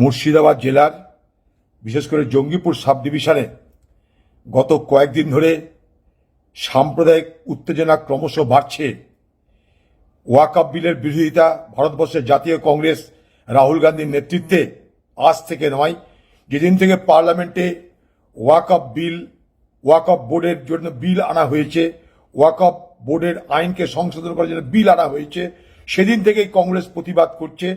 মুর্শিদাবাদ জেলার, বিশেষ করে জঙ্গিপুর সাব ডিভিশনে গত কয়েকদিন ধরে সাম্প্রদায়িক উত্তেজনা ক্রমশ বাড়ছে। ওয়াকাপ বিলের বিরোধিতা ভারতবর্ষের জাতীয় কংগ্রেস রাহুল গান্ধীর নেতৃত্বে আজ থেকে নয়, যেদিন থেকে পার্লামেন্টে ওয়াকাপ বিল ওয়াকাপ বোর্ডের জন্য বিল আনা হয়েছে ওয়াকাপ বোর্ডের আইনকে সংশোধন করার জন্য বিল আনা হয়েছে, সেদিন থেকেই কংগ্রেস প্রতিবাদ করছে।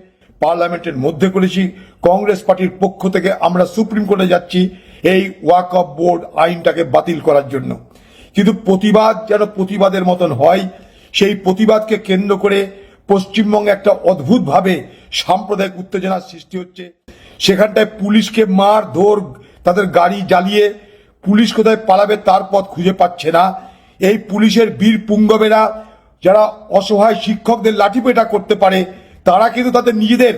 পার্লামেন্টের মধ্যে করেছি কংগ্রেস পার্টির পক্ষ থেকে আমরা সুপ্রিম কোর্টে যাচ্ছি এই ওয়াক অফ বোর্ড আইনটাকে বাতিল করার জন্য। কিন্তু প্রতিবাদ যেন প্রতিবাদের মতন হয়, সেই প্রতিবাদকে কেন্দ্র করে পশ্চিমবঙ্গে একটা অদ্ভুতভাবে সাম্প্রদায়িক উত্তেজনার সৃষ্টি হচ্ছে। সেখানটায় পুলিশকে মার ধর, তাদের গাড়ি জ্বালিয়ে পুলিশ কোথায় পালাবে তার পথ খুঁজে পাচ্ছে না। এই পুলিশের বীর পুঙ্গবেরা, যারা অসহায় শিক্ষকদের লাঠিপেটা করতে পারে তারা কিন্তু তাদের নিজেদের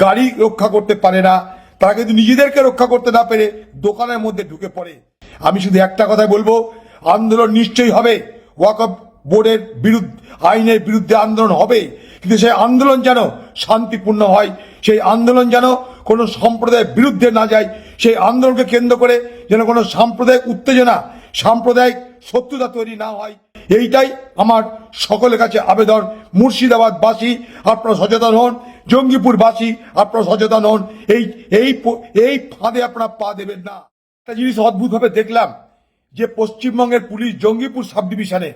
গাড়ি রক্ষা করতে পারে না। তারা কিন্তু নিজেদেরকে রক্ষা করতে না পেরে দোকানের মধ্যে ঢুকে পড়ে। আমি শুধু একটা কথাই বলব, আন্দোলন নিশ্চয়ই হবে। ওয়াকফ বোর্ডের বিরুদ্ধে, আইনের বিরুদ্ধে আন্দোলন হবে। কিন্তু সেই আন্দোলন যেন শান্তিপূর্ণ হয়, সেই আন্দোলন যেন কোনো সম্প্রদায়ের বিরুদ্ধে না যায়, সেই আন্দোলনকে কেন্দ্র করে যেন কোনো সাম্প্রদায়িক উত্তেজনা, সাম্প্রদায়িক শত্রুতা তৈরি না হয়। এইটাই আমার সকলের কাছে আবেদন। মুর্শিদাবাদবাসী, আপনারা সচেতন হন। জঙ্গিপুরবাসী, আপনারা সচেতন হন। এই এই এই ফাঁদে আপনারা পা দেবেন না। একটা জিনিস অদ্ভুতভাবে দেখলাম, যে পশ্চিমবঙ্গের পুলিশ জঙ্গিপুর সাব ডিভিশনে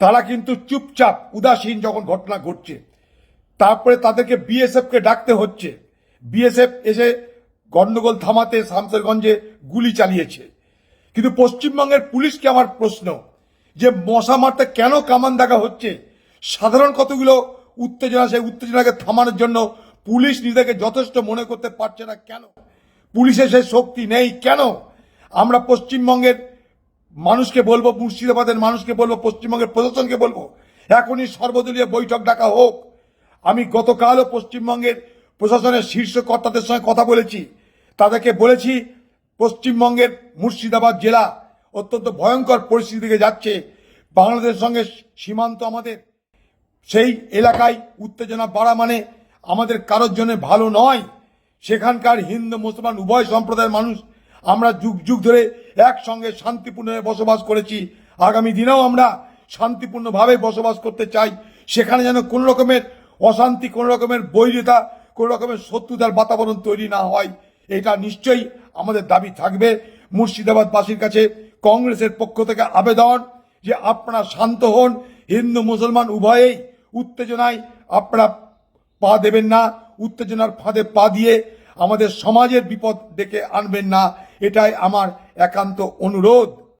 তারা কিন্তু চুপচাপ, উদাসীন যখন ঘটনা ঘটছে, তারপরে তাদেরকে বিএসএফ কে ডাকতে হচ্ছে। বিএসএফ এসে গন্ডগোল থামাতে শামসেরগঞ্জে গুলি চালিয়েছে। কিন্তু পশ্চিমবঙ্গের পুলিশকে আমার প্রশ্ন যে মশা মারতে কেন কামান দেখা হচ্ছে? সাধারণ কতগুলো উত্তেজনা, সেই উত্তেজনাকে থামানোর জন্য পুলিশ নিজেকে যথেষ্ট মনে করতে পারছে না কেন? পুলিশের সেই শক্তি নেই কেন? আমরা পশ্চিমবঙ্গের মানুষকে বলব, মুর্শিদাবাদের মানুষকে বলব, পশ্চিমবঙ্গের প্রশাসনকে বলব, এখনই সর্বদলীয় বৈঠক ডাকা হোক। আমি গতকালও পশ্চিমবঙ্গের প্রশাসনের শীর্ষ কর্তাদের সঙ্গে কথা বলেছি। তাদেরকে বলেছি, পশ্চিমবঙ্গের মুর্শিদাবাদ জেলা অত্যন্ত ভয়ঙ্কর পরিস্থিতি দিকে যাচ্ছে। বাংলাদেশের সঙ্গে সীমান্ত আমাদের। সেই এলাকায় উত্তেজনা বাড়া মানে আমাদের কারোর জন্য ভালো নয়। সেখানকার হিন্দু, মুসলমান, উভয় সম্প্রদায়ের মানুষ আমরা যুগ যুগ ধরে একসঙ্গে শান্তিপূর্ণভাবে বসবাস করেছি। আগামী দিনেও আমরা শান্তিপূর্ণভাবে বসবাস করতে চাই। সেখানে যেন কোনো রকমের অশান্তি, কোনো রকমের বৈরিতা, কোনো রকমের শত্রুতার বাতাবরণ তৈরি না হয়, এটা নিশ্চয়ই আমাদের দাবি থাকবে। মুর্শিদাবাদবাসীর কাছে কংগ্রেসের পক্ষ থেকে আবেদন যে আপনারা শান্ত হন, হিন্দু, মুসলমান, উভয়েই উত্তেজনায় আপনারা পা দেবেন না, উত্তেজনার ফাঁদে পা দিয়ে আমাদের সমাজের বিপদ ডেকে আনবেন না, এটাই আমার একান্ত অনুরোধ।